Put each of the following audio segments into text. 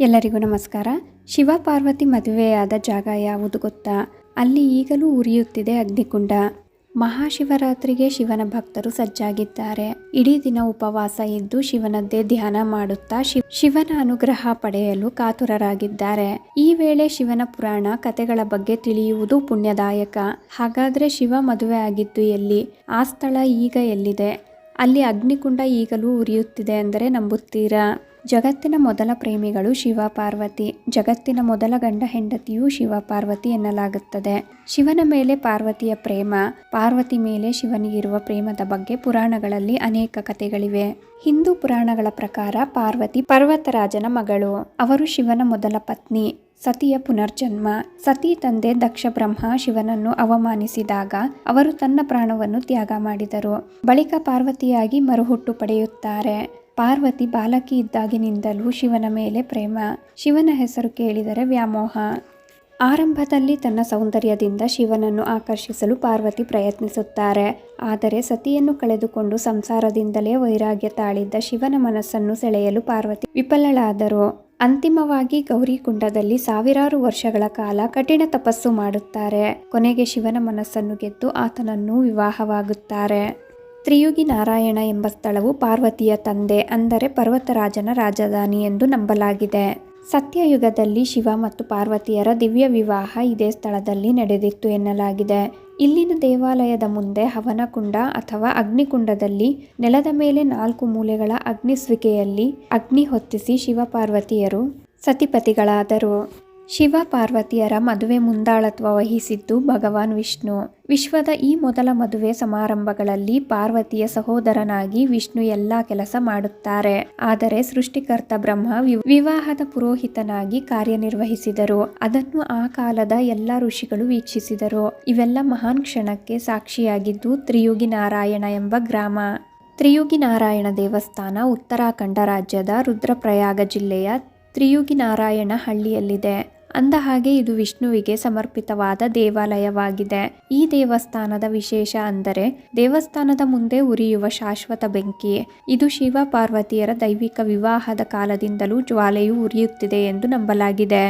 ಎಲ್ಲರಿಗೂ ನಮಸ್ಕಾರ. ಶಿವ ಪಾರ್ವತಿ ಮದುವೆಯಾದ ಜಾಗ ಯಾವುದು ಗೊತ್ತಾ? ಅಲ್ಲಿ ಈಗಲೂ ಉರಿಯುತ್ತಿದೆ ಅಗ್ನಿಕುಂಡ. ಮಹಾಶಿವರಾತ್ರಿಗೆ ಶಿವನ ಭಕ್ತರು ಸಜ್ಜಾಗಿದ್ದಾರೆ. ಇಡೀ ದಿನ ಉಪವಾಸ ಇದ್ದು ಶಿವನದ್ದೇ ಧ್ಯಾನ ಮಾಡುತ್ತಾ ಶಿವ್- ಶಿವನ ಅನುಗ್ರಹ ಪಡೆಯಲು ಕಾತುರರಾಗಿದ್ದಾರೆ. ಈ ವೇಳೆ ಶಿವನ ಪುರಾಣ ಕಥೆಗಳ ಬಗ್ಗೆ ತಿಳಿಯುವುದು ಪುಣ್ಯದಾಯಕ. ಹಾಗಾದ್ರೆ ಶಿವ ಮದುವೆ ಆಗಿದ್ದು ಎಲ್ಲಿ? ಆ ಸ್ಥಳ ಈಗ ಎಲ್ಲಿದೆ? ಅಲ್ಲಿ ಅಗ್ನಿಕುಂಡ ಈಗಲೂ ಉರಿಯುತ್ತಿದೆ ಅಂದರೆ ನಂಬುತ್ತೀರಾ? ಜಗತ್ತಿನ ಮೊದಲ ಪ್ರೇಮಿಗಳು ಶಿವ ಪಾರ್ವತಿ ಜಗತ್ತಿನ ಮೊದಲ ಗಂಡ ಹೆಂಡತಿಯು ಶಿವ ಪಾರ್ವತಿ ಎನ್ನಲಾಗುತ್ತದೆ. ಶಿವನ ಮೇಲೆ ಪಾರ್ವತಿಯ ಪ್ರೇಮ, ಪಾರ್ವತಿ ಮೇಲೆ ಶಿವನಿಗಿರುವ ಪ್ರೇಮದ ಬಗ್ಗೆ ಪುರಾಣಗಳಲ್ಲಿ ಅನೇಕ ಕಥೆಗಳಿವೆ. ಹಿಂದೂ ಪುರಾಣಗಳ ಪ್ರಕಾರ ಪಾರ್ವತಿ ಪರ್ವತರಾಜನ ಮಗಳು. ಅವರು ಶಿವನ ಮೊದಲ ಪತ್ನಿ, ಸತಿಯ ಪುನರ್ಜನ್ಮ, ಸತಿ ತಂದೆ ದಕ್ಷ ಬ್ರಹ್ಮ ಶಿವನನ್ನು ಅವಮಾನಿಸಿದಾಗ ಅವರು ತನ್ನ ಪ್ರಾಣವನ್ನು ತ್ಯಾಗ ಮಾಡಿದರು. ಬಳಿಕ ಪಾರ್ವತಿಯಾಗಿ ಮರುಹುಟ್ಟು ಪಡೆಯುತ್ತಾರೆ. ಪಾರ್ವತಿ ಬಾಲಕಿ ಇದ್ದಾಗಿನಿಂದಲೂ ಶಿವನ ಮೇಲೆ ಪ್ರೇಮ. ಶಿವನ ಹೆಸರು ಕೇಳಿದರೆ ವ್ಯಾಮೋಹ. ಆರಂಭದಲ್ಲಿ ತನ್ನ ಸೌಂದರ್ಯದಿಂದ ಶಿವನನ್ನು ಆಕರ್ಷಿಸಲು ಪಾರ್ವತಿ ಪ್ರಯತ್ನಿಸುತ್ತಾರೆ. ಆದರೆ ಸತಿಯನ್ನು ಕಳೆದುಕೊಂಡು ಸಂಸಾರದಿಂದಲೇ ವೈರಾಗ್ಯ ತಾಳಿದ್ದ ಶಿವನ ಮನಸ್ಸನ್ನು ಸೆಳೆಯಲು ಪಾರ್ವತಿ ವಿಫಲಳಾದರು. ಅಂತಿಮವಾಗಿ ಗೌರಿಕುಂಡದಲ್ಲಿ ಸಾವಿರಾರು ವರ್ಷಗಳ ಕಾಲ ಕಠಿಣ ತಪಸ್ಸು ಮಾಡುತ್ತಾರೆ. ಕೊನೆಗೆ ಶಿವನ ಮನಸ್ಸನ್ನು ಗೆದ್ದು ಆತನನ್ನು ವಿವಾಹವಾಗುತ್ತಾರೆ. ತ್ರಿಯುಗಿ ನಾರಾಯಣ ಎಂಬ ಸ್ಥಳವು ಪಾರ್ವತಿಯ ತಂದೆ, ಅಂದರೆ ಪರ್ವತರಾಜನ ರಾಜಧಾನಿ ಎಂದು ನಂಬಲಾಗಿದೆ. ಸತ್ಯಯುಗದಲ್ಲಿ ಶಿವ ಮತ್ತು ಪಾರ್ವತಿಯರ ದಿವ್ಯ ವಿವಾಹ ಇದೇ ಸ್ಥಳದಲ್ಲಿ ನಡೆದಿತ್ತು ಎನ್ನಲಾಗಿದೆ. ಇಲ್ಲಿನ ದೇವಾಲಯದ ಮುಂದೆ ಹವನಕುಂಡ ಅಥವಾ ಅಗ್ನಿಕುಂಡದಲ್ಲಿ ನೆಲದ ಮೇಲೆ ನಾಲ್ಕು ಮೂಲೆಗಳ ಅಗ್ನಿಸ್ವಿಕೆಯಲ್ಲಿ ಅಗ್ನಿ ಹೊತ್ತಿಸಿ ಶಿವ ಪಾರ್ವತಿಯರು ಸತಿಪತಿಗಳಾದರು. ಶಿವ ಪಾರ್ವತಿಯರ ಮದುವೆ ಮುಂದಾಳತ್ವ ವಹಿಸಿದ್ದು ಭಗವಾನ್ ವಿಷ್ಣು. ವಿಶ್ವದ ಈ ಮೊದಲ ಮದುವೆ ಸಮಾರಂಭಗಳಲ್ಲಿ ಪಾರ್ವತಿಯ ಸಹೋದರನಾಗಿ ವಿಷ್ಣು ಎಲ್ಲಾ ಕೆಲಸ ಮಾಡುತ್ತಾರೆ. ಆದರೆ ಸೃಷ್ಟಿಕರ್ತ ಬ್ರಹ್ಮ ವಿವಾಹದ ಪುರೋಹಿತನಾಗಿ ಕಾರ್ಯನಿರ್ವಹಿಸಿದರು. ಅದನ್ನು ಆ ಕಾಲದ ಎಲ್ಲ ಋಷಿಗಳು ವೀಕ್ಷಿಸಿದರು. ಇವೆಲ್ಲ ಮಹಾನ್ ಕ್ಷಣಕ್ಕೆ ಸಾಕ್ಷಿಯಾಗಿದ್ದು ತ್ರಿಯುಗಿ ನಾರಾಯಣ ಎಂಬ ಗ್ರಾಮ. ತ್ರಿಯುಗಿ ನಾರಾಯಣ ದೇವಸ್ಥಾನ ಉತ್ತರಾಖಂಡ ರಾಜ್ಯದ ರುದ್ರಪ್ರಯಾಗ ಜಿಲ್ಲೆಯ ತ್ರಿಯುಗಿ ನಾರಾಯಣ ಹಳ್ಳಿಯಲ್ಲಿದೆ ಅಂದ ಹಾಗೆ ಇದು ವಿಷ್ಣುವಿಗೆ ಸಮರ್ಪಿತವಾದ ದೇವಾಲಯವಾಗಿದೆ. ಈ ದೇವಸ್ಥಾನದ ವಿಶೇಷ ಅಂದರೆ ದೇವಸ್ಥಾನದ ಮುಂದೆ ಉರಿಯುವ ಶಾಶ್ವತ ಬೆಂಕಿ. ಇದು ಶಿವ ಪಾರ್ವತಿಯರ ದೈವಿಕ ವಿವಾಹದ ಕಾಲದಿಂದಲೂ ಜ್ವಾಲೆಯು ಉರಿಯುತ್ತಿದೆ ಎಂದು ನಂಬಲಾಗಿದೆ.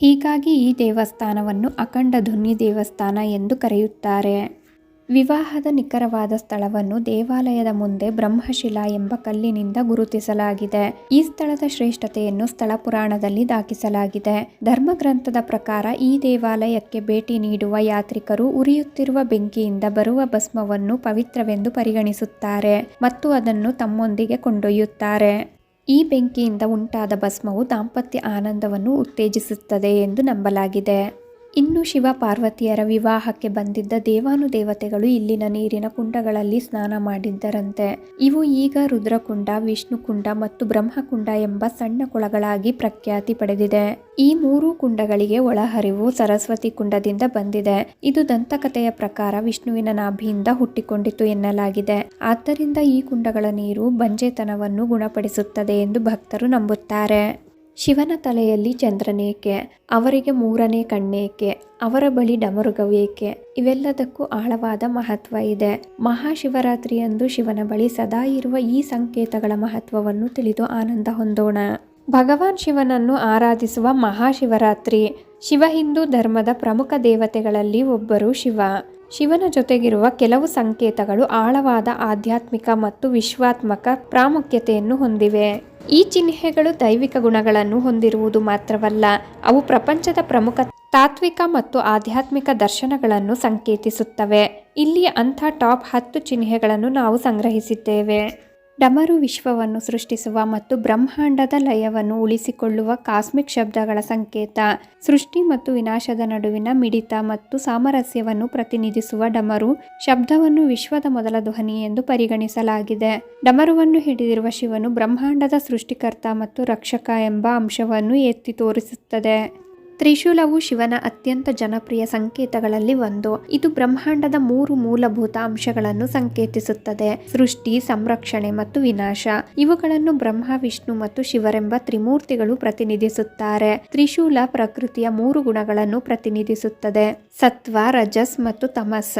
ಹೀಗಾಗಿ ಈ ದೇವಸ್ಥಾನವನ್ನು ಅಖಂಡ ಧ್ವನಿ ದೇವಸ್ಥಾನ ಎಂದು ಕರೆಯುತ್ತಾರೆ. ವಿವಾಹದ ನಿಖರವಾದ ಸ್ಥಳವನ್ನು ದೇವಾಲಯದ ಮುಂದೆ ಬ್ರಹ್ಮಶಿಲಾ ಎಂಬ ಕಲ್ಲಿನಿಂದ ಗುರುತಿಸಲಾಗಿದೆ. ಈ ಸ್ಥಳದ ಶ್ರೇಷ್ಠತೆಯನ್ನು ಸ್ಥಳ ಪುರಾಣದಲ್ಲಿ ದಾಖಿಸಲಾಗಿದೆ. ಧರ್ಮಗ್ರಂಥದ ಪ್ರಕಾರ ಈ ದೇವಾಲಯಕ್ಕೆ ಭೇಟಿ ನೀಡುವ ಯಾತ್ರಿಕರು ಉರಿಯುತ್ತಿರುವ ಬೆಂಕಿಯಿಂದ ಬರುವ ಭಸ್ಮವನ್ನು ಪವಿತ್ರವೆಂದು ಪರಿಗಣಿಸುತ್ತಾರೆ ಮತ್ತು ಅದನ್ನು ತಮ್ಮೊಂದಿಗೆ ಕೊಂಡೊಯ್ಯುತ್ತಾರೆ. ಈ ಬೆಂಕಿಯಿಂದ ಉಂಟಾದ ಭಸ್ಮವು ದಾಂಪತ್ಯ ಆನಂದವನ್ನು ಉತ್ತೇಜಿಸುತ್ತದೆ ಎಂದು ನಂಬಲಾಗಿದೆ. ಇನ್ನು ಶಿವ ಪಾರ್ವತಿಯರ ವಿವಾಹಕ್ಕೆ ಬಂದಿದ್ದ ದೇವಾನುದೇವತೆಗಳು ಇಲ್ಲಿನ ನೀರಿನ ಕುಂಡಗಳಲ್ಲಿ ಸ್ನಾನ ಮಾಡಿದ್ದರಂತೆ. ಇವು ಈಗ ರುದ್ರಕುಂಡ, ವಿಷ್ಣುಕುಂಡ ಮತ್ತು ಬ್ರಹ್ಮಕುಂಡ ಎಂಬ ಸಣ್ಣ ಕೊಳಗಳಾಗಿ ಪ್ರಖ್ಯಾತಿ ಪಡೆದಿದೆ. ಈ ಮೂರು ಕುಂಡಗಳಿಗೆ ಒಳಹರಿವು ಸರಸ್ವತಿ ಕುಂಡದಿಂದ ಬಂದಿದೆ. ಇದು ದಂತಕಥೆಯ ಪ್ರಕಾರ ವಿಷ್ಣುವಿನ ನಾಭಿಯಿಂದ ಹುಟ್ಟಿಕೊಂಡಿತು ಎನ್ನಲಾಗಿದೆ. ಆದ್ದರಿಂದ ಈ ಕುಂಡಗಳ ನೀರು ಬಂಜೆತನವನ್ನು ಗುಣಪಡಿಸುತ್ತದೆ ಎಂದು ಭಕ್ತರು ನಂಬುತ್ತಾರೆ. ಶಿವನ ತಲೆಯಲ್ಲಿ ಚಂದ್ರನೇಕೆ, ಅವರಿಗೆ ಮೂರನೇ ಕಣ್ಣೇಕೆ, ಅವರ ಬಳಿ ಡಮರುಗವೇಕೆ, ಇವೆಲ್ಲದಕ್ಕೂ ಆಳವಾದ ಮಹತ್ವ ಇದೆ. ಮಹಾಶಿವರಾತ್ರಿಯಂದು ಶಿವನ ಬಳಿ ಸದಾ ಇರುವ ಈ ಸಂಕೇತಗಳ ಮಹತ್ವವನ್ನು ತಿಳಿದು ಆನಂದ ಹೊಂದೋಣ. ಭಗವಾನ್ ಶಿವನನ್ನು ಆರಾಧಿಸುವ ಮಹಾಶಿವರಾತ್ರಿ. ಶಿವ ಹಿಂದೂ ಧರ್ಮದ ಪ್ರಮುಖ ದೇವತೆಗಳಲ್ಲಿ ಒಬ್ಬರು ಶಿವ. ಶಿವನ ಜೊತೆಗಿರುವ ಕೆಲವು ಸಂಕೇತಗಳು ಆಳವಾದ ಆಧ್ಯಾತ್ಮಿಕ ಮತ್ತು ವಿಶ್ವಾತ್ಮಕ ಪ್ರಾಮುಖ್ಯತೆಯನ್ನು ಹೊಂದಿವೆ. ಈ ಚಿಹ್ನೆಗಳು ದೈವಿಕ ಗುಣಗಳನ್ನು ಹೊಂದಿರುವುದು ಮಾತ್ರವಲ್ಲ, ಅವು ಪ್ರಪಂಚದ ಪ್ರಮುಖ ತಾತ್ವಿಕ ಮತ್ತು ಆಧ್ಯಾತ್ಮಿಕ ದರ್ಶನಗಳನ್ನು ಸಂಕೇತಿಸುತ್ತವೆ. ಇಲ್ಲಿ ಅಂಥ ಟಾಪ್ ಹತ್ತು ಚಿಹ್ನೆಗಳನ್ನು ನಾವು ಸಂಗ್ರಹಿಸಿದ್ದೇವೆ. ಡಮರು ವಿಶ್ವವನ್ನು ಸೃಷ್ಟಿಸುವ ಮತ್ತು ಬ್ರಹ್ಮಾಂಡದ ಲಯವನ್ನು ಉಳಿಸಿಕೊಳ್ಳುವ ಕಾಸ್ಮಿಕ್ ಶಬ್ದಗಳ ಸಂಕೇತ. ಸೃಷ್ಟಿ ಮತ್ತು ವಿನಾಶದ ನಡುವಿನ ಮಿಡಿತ ಮತ್ತು ಸಾಮರಸ್ಯವನ್ನು ಪ್ರತಿನಿಧಿಸುವ ಡಮರು ಶಬ್ದವನ್ನು ವಿಶ್ವದ ಮೊದಲ ಧ್ವನಿ ಎಂದು ಪರಿಗಣಿಸಲಾಗಿದೆ. ಡಮರುವನ್ನು ಹಿಡಿದಿರುವ ಶಿವನು ಬ್ರಹ್ಮಾಂಡದ ಸೃಷ್ಟಿಕರ್ತ ಮತ್ತು ರಕ್ಷಕ ಎಂಬ ಅಂಶವನ್ನು ಎತ್ತಿ ತೋರಿಸುತ್ತದೆ. ತ್ರಿಶೂಲವು ಶಿವನ ಅತ್ಯಂತ ಜನಪ್ರಿಯ ಸಂಕೇತಗಳಲ್ಲಿ ಒಂದು. ಇದು ಬ್ರಹ್ಮಾಂಡದ ಮೂರು ಮೂಲಭೂತ ಅಂಶಗಳನ್ನು ಸಂಕೇತಿಸುತ್ತದೆ. ಸೃಷ್ಟಿ, ಸಂರಕ್ಷಣೆ ಮತ್ತು ವಿನಾಶ. ಇವುಗಳನ್ನು ಬ್ರಹ್ಮ, ವಿಷ್ಣು ಮತ್ತು ಶಿವರೆಂಬ ತ್ರಿಮೂರ್ತಿಗಳು ಪ್ರತಿನಿಧಿಸುತ್ತಾರೆ. ತ್ರಿಶೂಲ ಪ್ರಕೃತಿಯ ಮೂರು ಗುಣಗಳನ್ನು ಪ್ರತಿನಿಧಿಸುತ್ತದೆ. ಸತ್ವ, ರಜಸ್ ಮತ್ತು ತಮಸ್.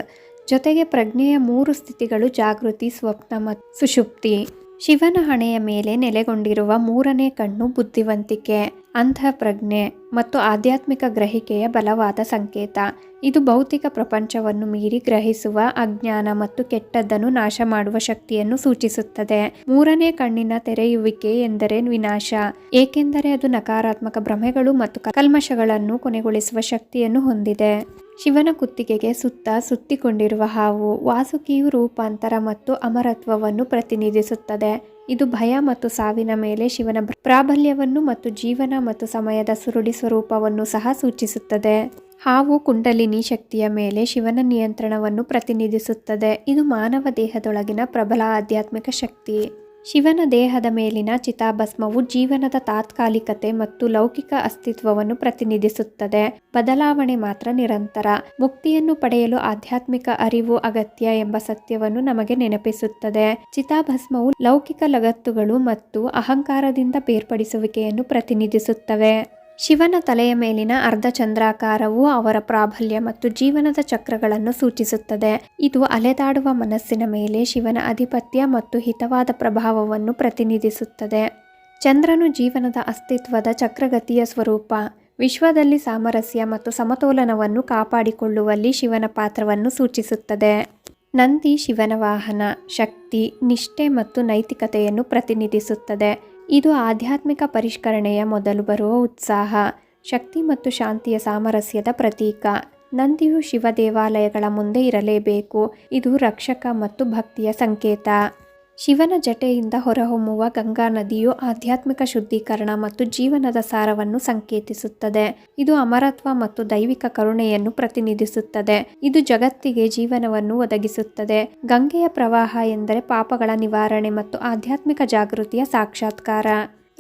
ಜೊತೆಗೆ ಪ್ರಜ್ಞೆಯ ಮೂರು ಸ್ಥಿತಿಗಳು ಜಾಗೃತಿ, ಸ್ವಪ್ನ ಮತ್ತು ಸುಷುಪ್ತಿ. ಶಿವನ ಹಣೆಯ ಮೇಲೆ ನೆಲೆಗೊಂಡಿರುವ ಮೂರನೇ ಕಣ್ಣು ಬುದ್ಧಿವಂತಿಕೆ ಅಂತಃಪ್ರಜ್ಞೆ ಮತ್ತು ಆಧ್ಯಾತ್ಮಿಕ ಗ್ರಹಿಕೆಯ ಬಲವಾದ ಸಂಕೇತ. ಇದು ಭೌತಿಕ ಪ್ರಪಂಚವನ್ನು ಮೀರಿ ಗ್ರಹಿಸುವ ಅಜ್ಞಾನ ಮತ್ತು ಕೆಟ್ಟದ್ದನ್ನು ನಾಶ ಮಾಡುವ ಶಕ್ತಿಯನ್ನು ಸೂಚಿಸುತ್ತದೆ. ಮೂರನೇ ಕಣ್ಣಿನ ತೆರೆಯುವಿಕೆ ಎಂದರೆ ವಿನಾಶ, ಏಕೆಂದರೆ ಅದು ನಕಾರಾತ್ಮಕ ಭ್ರಮೆಗಳು ಮತ್ತು ಕಲ್ಮಶಗಳನ್ನು ಕೊನೆಗೊಳಿಸುವ ಶಕ್ತಿಯನ್ನು ಹೊಂದಿದೆ. ಶಿವನ ಕುತ್ತಿಗೆಗೆ ಸುತ್ತ ಸುತ್ತಿಕೊಂಡಿರುವ ಹಾವು ವಾಸುಕಿಯು ರೂಪಾಂತರ ಮತ್ತು ಅಮರತ್ವವನ್ನು ಪ್ರತಿನಿಧಿಸುತ್ತದೆ. ಇದು ಭಯ ಮತ್ತು ಸಾವಿನ ಮೇಲೆ ಶಿವನ ಪ್ರಾಬಲ್ಯವನ್ನು ಮತ್ತು ಜೀವನ ಮತ್ತು ಸಮಯದ ಸುರುಳಿ ಸ್ವರೂಪವನ್ನು ಸಹ ಸೂಚಿಸುತ್ತದೆ. ಹಾವು ಕುಂಡಲಿನಿ ಶಕ್ತಿಯ ಮೇಲೆ ಶಿವನ ನಿಯಂತ್ರಣವನ್ನು ಪ್ರತಿನಿಧಿಸುತ್ತದೆ. ಇದು ಮಾನವ ದೇಹದೊಳಗಿನ ಪ್ರಬಲ ಆಧ್ಯಾತ್ಮಿಕ ಶಕ್ತಿ. ಶಿವನ ದೇಹದ ಮೇಲಿನ ಚಿತಾಭಸ್ಮವು ಜೀವನದ ತಾತ್ಕಾಲಿಕತೆ ಮತ್ತು ಲೌಕಿಕ ಅಸ್ತಿತ್ವವನ್ನು ಪ್ರತಿನಿಧಿಸುತ್ತದೆ. ಬದಲಾವಣೆ ಮಾತ್ರ ನಿರಂತರ. ಮುಕ್ತಿಯನ್ನು ಪಡೆಯಲು ಆಧ್ಯಾತ್ಮಿಕ ಅರಿವು ಅಗತ್ಯ ಎಂಬ ಸತ್ಯವನ್ನು ನಮಗೆ ನೆನಪಿಸುತ್ತದೆ. ಚಿತಾಭಸ್ಮವು ಲೌಕಿಕ ಲಗತ್ತುಗಳು ಮತ್ತು ಅಹಂಕಾರದಿಂದ ಬೇರ್ಪಡಿಸುವಿಕೆಯನ್ನು ಪ್ರತಿನಿಧಿಸುತ್ತವೆ. ಶಿವನ ತಲೆಯ ಮೇಲಿನ ಅರ್ಧ ಚಂದ್ರಾಕಾರವು ಅವರ ಪ್ರಾಬಲ್ಯ ಮತ್ತು ಜೀವನದ ಚಕ್ರಗಳನ್ನು ಸೂಚಿಸುತ್ತದೆ. ಇದು ಅಲೆದಾಡುವ ಮನಸ್ಸಿನ ಮೇಲೆ ಶಿವನ ಅಧಿಪತ್ಯ ಮತ್ತು ಹಿತವಾದ ಪ್ರಭಾವವನ್ನು ಪ್ರತಿನಿಧಿಸುತ್ತದೆ. ಚಂದ್ರನು ಜೀವನದ ಅಸ್ತಿತ್ವದ ಚಕ್ರಗತಿಯ ಸ್ವರೂಪ. ವಿಶ್ವದಲ್ಲಿ ಸಾಮರಸ್ಯ ಮತ್ತು ಸಮತೋಲನವನ್ನು ಕಾಪಾಡಿಕೊಳ್ಳುವಲ್ಲಿ ಶಿವನ ಪಾತ್ರವನ್ನು ಸೂಚಿಸುತ್ತದೆ. ನಂದಿ ಶಿವನ ವಾಹನ, ಶಕ್ತಿ, ನಿಷ್ಠೆ ಮತ್ತು ನೈತಿಕತೆಯನ್ನು ಪ್ರತಿನಿಧಿಸುತ್ತದೆ. ಇದು ಆಧ್ಯಾತ್ಮಿಕ ಪರಿಷ್ಕರಣೆಯ ಮೊದಲು ಬರುವ ಉತ್ಸಾಹ, ಶಕ್ತಿ ಮತ್ತು ಶಾಂತಿಯ ಸಾಮರಸ್ಯದ ಪ್ರತೀಕ. ನಂದಿಯು ಶಿವ ದೇವಾಲಯಗಳ ಮುಂದೆ ಇರಲೇಬೇಕು. ಇದು ರಕ್ಷಕ ಮತ್ತು ಭಕ್ತಿಯ ಸಂಕೇತ. ಶಿವನ ಜಟೆಯಿಂದ ಹೊರಹೊಮ್ಮುವ ಗಂಗಾ ನದಿಯು ಆಧ್ಯಾತ್ಮಿಕ ಶುದ್ಧೀಕರಣ ಮತ್ತು ಜೀವನದ ಸಾರವನ್ನು ಸಂಕೇತಿಸುತ್ತದೆ. ಇದು ಅಮರತ್ವ ಮತ್ತು ದೈವಿಕ ಕರುಣೆಯನ್ನು ಪ್ರತಿನಿಧಿಸುತ್ತದೆ. ಇದು ಜಗತ್ತಿಗೆ ಜೀವನವನ್ನು ಒದಗಿಸುತ್ತದೆ. ಗಂಗೆಯ ಪ್ರವಾಹ ಎಂದರೆ ಪಾಪಗಳ ನಿವಾರಣೆ ಮತ್ತು ಆಧ್ಯಾತ್ಮಿಕ ಜಾಗೃತಿಯ ಸಾಕ್ಷಾತ್ಕಾರ.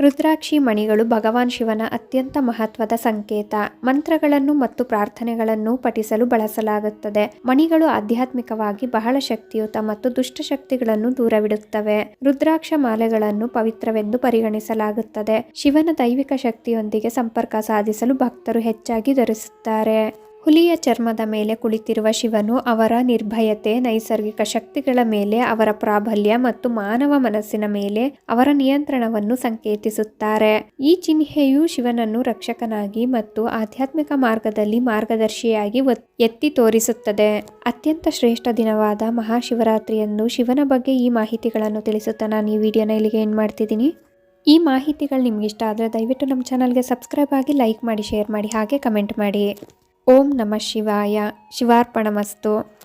ರುದ್ರಾಕ್ಷಿ ಮಣಿಗಳು ಭಗವಾನ್ ಶಿವನ ಅತ್ಯಂತ ಮಹತ್ವದ ಸಂಕೇತ. ಮಂತ್ರಗಳನ್ನು ಮತ್ತು ಪ್ರಾರ್ಥನೆಗಳನ್ನು ಪಠಿಸಲು ಬಳಸಲಾಗುತ್ತದೆ. ಮಣಿಗಳು ಆಧ್ಯಾತ್ಮಿಕವಾಗಿ ಬಹಳ ಶಕ್ತಿಯುತ ಮತ್ತು ದುಷ್ಟಶಕ್ತಿಗಳನ್ನು ದೂರವಿಡುತ್ತವೆ. ರುದ್ರಾಕ್ಷ ಮಾಲೆಗಳನ್ನು ಪವಿತ್ರವೆಂದು ಪರಿಗಣಿಸಲಾಗುತ್ತದೆ. ಶಿವನ ದೈವಿಕ ಶಕ್ತಿಯೊಂದಿಗೆ ಸಂಪರ್ಕ ಸಾಧಿಸಲು ಭಕ್ತರು ಹೆಚ್ಚಾಗಿ ಧರಿಸುತ್ತಾರೆ. ಹುಲಿಯ ಚರ್ಮದ ಮೇಲೆ ಕುಳಿತಿರುವ ಶಿವನು ಅವರ ನಿರ್ಭಯತೆ, ನೈಸರ್ಗಿಕ ಶಕ್ತಿಗಳ ಮೇಲೆ, ಅವರ ಪ್ರಾಬಲ್ಯ ಮತ್ತು ಮಾನವ ಮನಸ್ಸಿನ ಮೇಲೆ ಅವರ ನಿಯಂತ್ರಣವನ್ನು ಸಂಕೇತಿಸುತ್ತಾರೆ. ಈ ಚಿಹ್ನೆಯು ಶಿವನನ್ನು ರಕ್ಷಕನಾಗಿ ಮತ್ತು ಆಧ್ಯಾತ್ಮಿಕ ಮಾರ್ಗದಲ್ಲಿ ಮಾರ್ಗದರ್ಶಿಯಾಗಿ ಎತ್ತಿ ತೋರಿಸುತ್ತದೆ. ಅತ್ಯಂತ ಶ್ರೇಷ್ಠ ದಿನವಾದ ಮಹಾಶಿವರಾತ್ರಿಯಂದು ಶಿವನ ಬಗ್ಗೆ ಈ ಮಾಹಿತಿಗಳನ್ನು ತಿಳಿಸುತ್ತಾ ನಾನು ಈ ವಿಡಿಯೋನ ಇಲ್ಲಿಗೆ ಏನು ಮಾಡ್ತಿದ್ದೀನಿ. ಈ ಮಾಹಿತಿಗಳು ನಿಮಗಿಷ್ಟ ಆದರೆ ದಯವಿಟ್ಟು ನಮ್ಮ ಚಾನಲ್ಗೆ ಸಬ್ಸ್ಕ್ರೈಬ್ ಆಗಿ ಲೈಕ್ ಮಾಡಿ, ಶೇರ್ ಮಾಡಿ, ಹಾಗೆ ಕಮೆಂಟ್ ಮಾಡಿ. ಓಂ ನಮಃ ಶಿವಾಯ. ಶಿವಾರ್ಪಣಮಸ್ತು.